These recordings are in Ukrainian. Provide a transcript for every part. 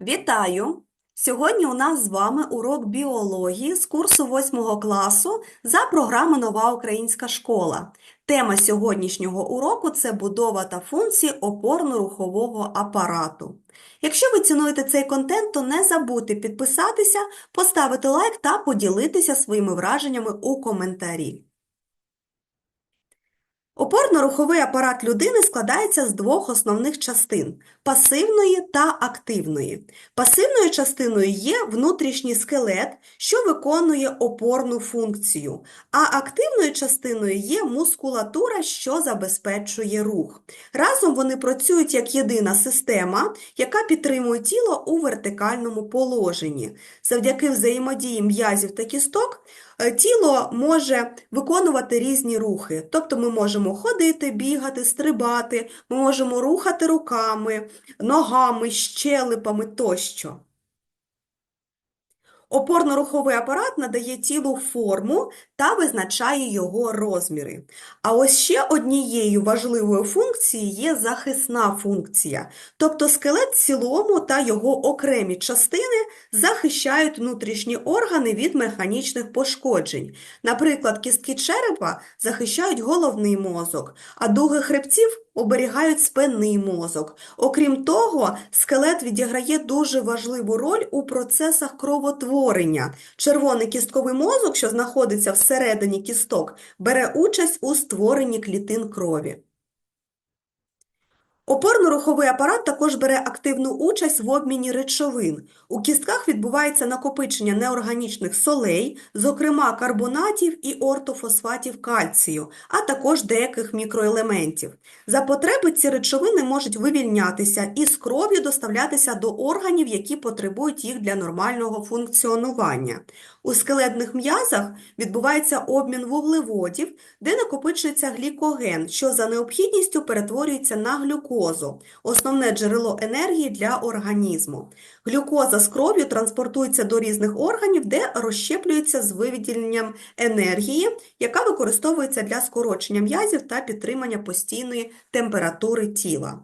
Вітаю! Сьогодні у нас з вами урок біології з курсу 8 класу за програмою Нова Українська школа. Тема сьогоднішнього уроку це будова та функції опорно-рухового апарату. Якщо ви цінуєте цей контент, то не забудьте підписатися, поставити лайк та поділитися своїми враженнями у коментарі. Опорно-руховий апарат людини складається з двох основних частин пасивної та активної. Пасивною частиною є внутрішній скелет, що виконує опорну функцію, а активною частиною є мускулатура, що забезпечує рух. Разом вони працюють як єдина система, яка підтримує тіло у вертикальному положенні. Завдяки взаємодії м'язів та кісток тіло може виконувати різні рухи. Тобто ми можемо ходити, бігати, стрибати, ми можемо рухати руками, ногами, щелепами тощо. Опорно-руховий апарат надає тілу форму та визначає його розміри. А ось ще однією важливою функцією є захисна функція, тобто скелет в цілому та його окремі частини захищають внутрішні органи від механічних пошкоджень. Наприклад, кістки черепа захищають головний мозок, а дуги хребців оберігають спинний мозок. Окрім того, скелет відіграє дуже важливу роль у процесах кровотворення. Червоний кістковий мозок, що знаходиться всередині кісток, бере участь у створенні клітин крові. Опорно-руховий апарат також бере активну участь в обміні речовин. У кістках відбувається накопичення неорганічних солей, зокрема карбонатів і ортофосфатів кальцію, а також деяких мікроелементів. За потреби ці речовини можуть вивільнятися і з кров'ю доставлятися до органів, які потребують їх для нормального функціонування. У скелетних м'язах відбувається обмін вуглеводів, де накопичується глікоген, що за необхідністю перетворюється на глюкозу, основне джерело енергії для організму. Глюкоза з кров'ю транспортується до різних органів, де розщеплюється з виведенням енергії, яка використовується для скорочення м'язів та підтримання постійної температури тіла.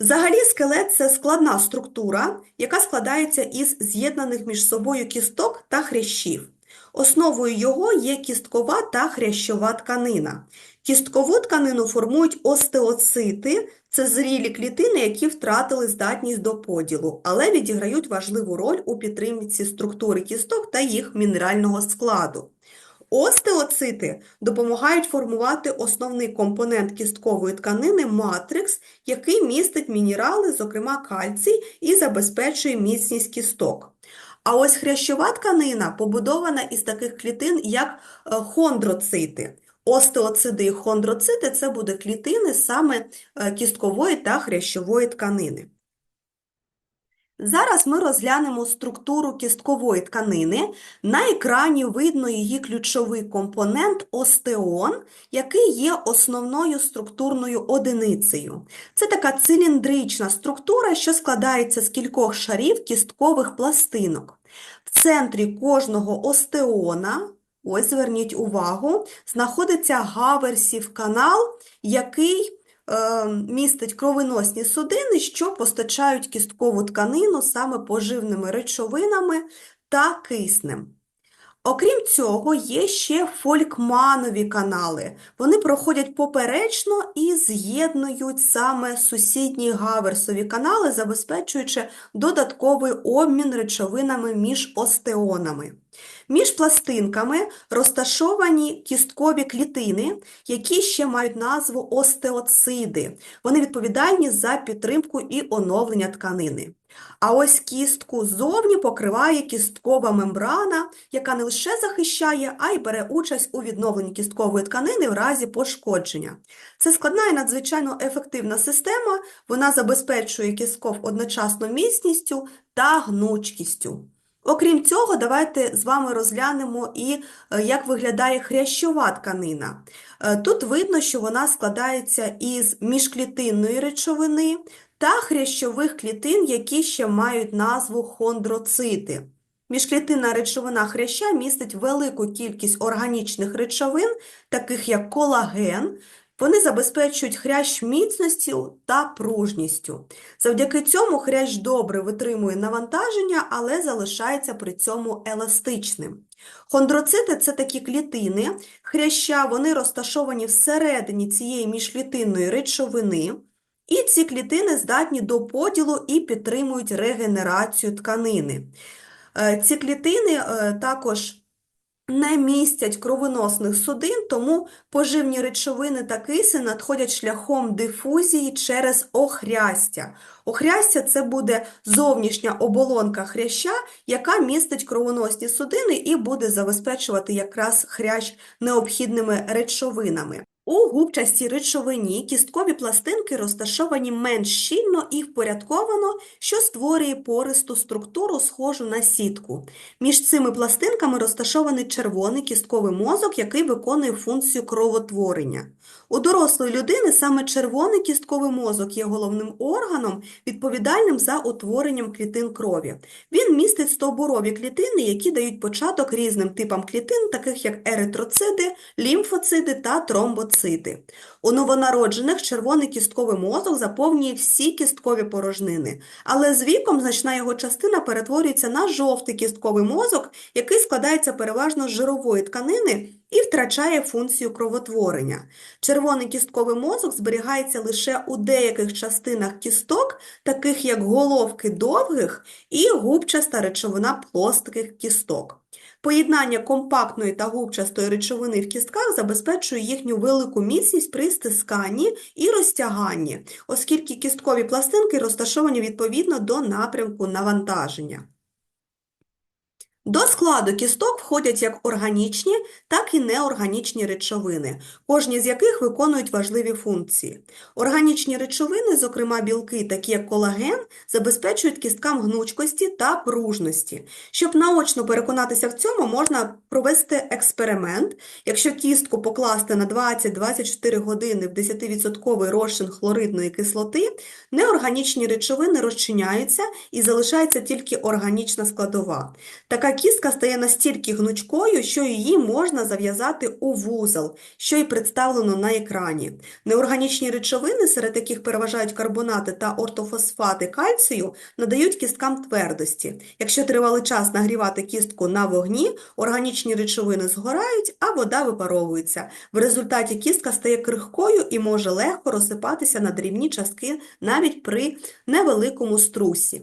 Взагалі скелет – це складна структура, яка складається із з'єднаних між собою кісток та хрящів. Основою його є кісткова та хрящова тканина. Кісткову тканину формують остеоцити – це зрілі клітини, які втратили здатність до поділу, але відіграють важливу роль у підтримці структури кісток та їх мінерального складу. Остеоцити допомагають формувати основний компонент кісткової тканини матрикс, який містить мінерали, зокрема кальцій, і забезпечує міцність кісток. А ось хрящова тканина побудована із таких клітин, як е, хондроцити. Остеоциди і хондроцити – це будуть клітини саме е, кісткової та хрящової тканини. Зараз ми розглянемо структуру кісткової тканини. На екрані видно її ключовий компонент остеон, який є основною структурною одиницею. Це така циліндрична структура, що складається з кількох шарів кісткових пластинок. В центрі кожного остеона, ось зверніть увагу, знаходиться гаверсів канал, який містить кровоносні судини, що постачають кісткову тканину саме поживними речовинами та киснем. Окрім цього, є ще фолькманові канали. Вони проходять поперечно і з'єднують саме сусідні гаверсові канали, забезпечуючи додатковий обмін речовинами між остеонами. Між пластинками розташовані кісткові клітини, які ще мають назву остеоциди. Вони відповідальні за підтримку і оновлення тканини. А ось кістку ззовні покриває кісткова мембрана, яка не лише захищає, а й бере участь у відновленні кісткової тканини в разі пошкодження. Це складна і надзвичайно ефективна система, вона забезпечує кістков одночасно міцністю та гнучкістю. Окрім цього, давайте з вами розглянемо і е, як виглядає хрящова тканина. Е, Тут видно, що вона складається із міжклітинної речовини та хрящових клітин, які ще мають назву хондроцити. Міжклітинна речовина хряща містить велику кількість органічних речовин, таких як колаген, Вони забезпечують хрящ міцністю та пружністю. Завдяки цьому хрящ добре витримує навантаження, але залишається при цьому еластичним. Хондроцити – це такі клітини хряща, вони розташовані всередині цієї міжклітинної речовини, і ці клітини здатні до поділу і підтримують регенерацію тканини. Е, Ці клітини е, також не містять кровоносних судин, тому поживні речовини та киси надходять шляхом дифузії через охрястя. Охрястя – це буде зовнішня оболонка хряща, яка містить кровоносні судини і буде забезпечувати якраз хрящ необхідними речовинами. У губчастій речовині кісткові пластинки розташовані менш щільно і впорядковано, що створює пористу структуру, схожу на сітку. Між цими пластинками розташований червоний кістковий мозок, який виконує функцію кровотворення. У дорослої людини саме червоний кістковий мозок є головним органом, відповідальним за утворенням клітин крові. Він містить стовбурові клітини, які дають початок різним типам клітин, таких як еритроциди, лімфоциди та тромбоцити. У новонароджених червоний кістковий мозок заповнює всі кісткові порожнини, але з віком значна його частина перетворюється на жовтий кістковий мозок, який складається переважно з жирової тканини і втрачає функцію кровотворення. Червоний кістковий мозок зберігається лише у деяких частинах кісток, таких як головки довгих і губчаста речовина плоских кісток. Поєднання компактної та губчастої речовини в кістках забезпечує їхню велику міцність при стисканні і розтяганні, оскільки кісткові пластинки розташовані відповідно до напрямку навантаження. До складу кісток входять як органічні, так і неорганічні речовини, кожні з яких виконують важливі функції. Органічні речовини, зокрема білки, такі як колаген, забезпечують кісткам гнучкості та пружності. Щоб наочно переконатися в цьому, можна провести експеримент. Якщо кістку покласти на 20-24 години в 10% розчин хлоридної кислоти, неорганічні речовини розчиняються і залишається тільки органічна складова. Така кістка стає настільки гнучкою, що її можна зав'язати у вузол, що й представлено на екрані. Неорганічні речовини, серед яких переважають карбонати та ортофосфати кальцію, надають кісткам твердості. Якщо тривалий час нагрівати кістку на вогні, органічні речовини згорають, а вода випаровується. В результаті кістка стає крихкою і може легко розсипатися на дрібні частки навіть при невеликому струсі.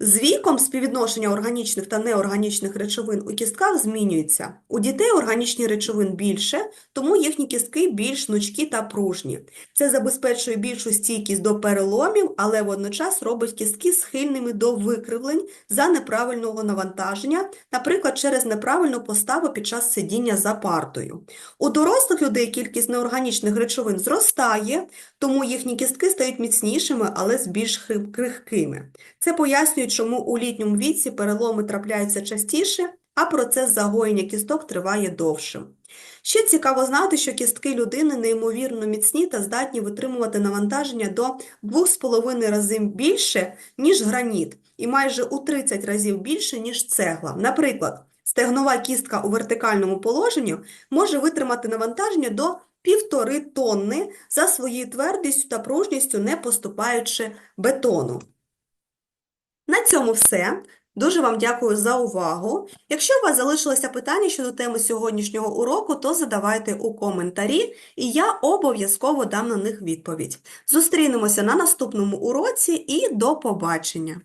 З віком співвідношення органічних та неорганічних речовин у кістках змінюється. У дітей органічні речовин більше, тому їхні кістки більш гнучкі та пружні. Це забезпечує більшу стійкість до переломів, але водночас робить кістки схильними до викривлень за неправильного навантаження, наприклад, через неправильну поставу під час сидіння за партою. У дорослих людей кількість неорганічних речовин зростає, тому їхні кістки стають міцнішими, але з більш крихкими. Це пояснює, чому у літньому віці переломи трапляються частіше, а процес загоєння кісток триває довше. Ще цікаво знати, що кістки людини неймовірно міцні та здатні витримувати навантаження до 2,5 рази більше, ніж граніт, і майже у 30 разів більше, ніж цегла. Наприклад, стегнова кістка у вертикальному положенні може витримати навантаження до півтори тонни за своєю твердістю та пружністю, не поступаючи бетону. На цьому все. Дуже вам дякую за увагу. Якщо у вас залишилося питання щодо теми сьогоднішнього уроку, то задавайте у коментарі, і я обов'язково дам на них відповідь. Зустрінемося на наступному уроці і до побачення!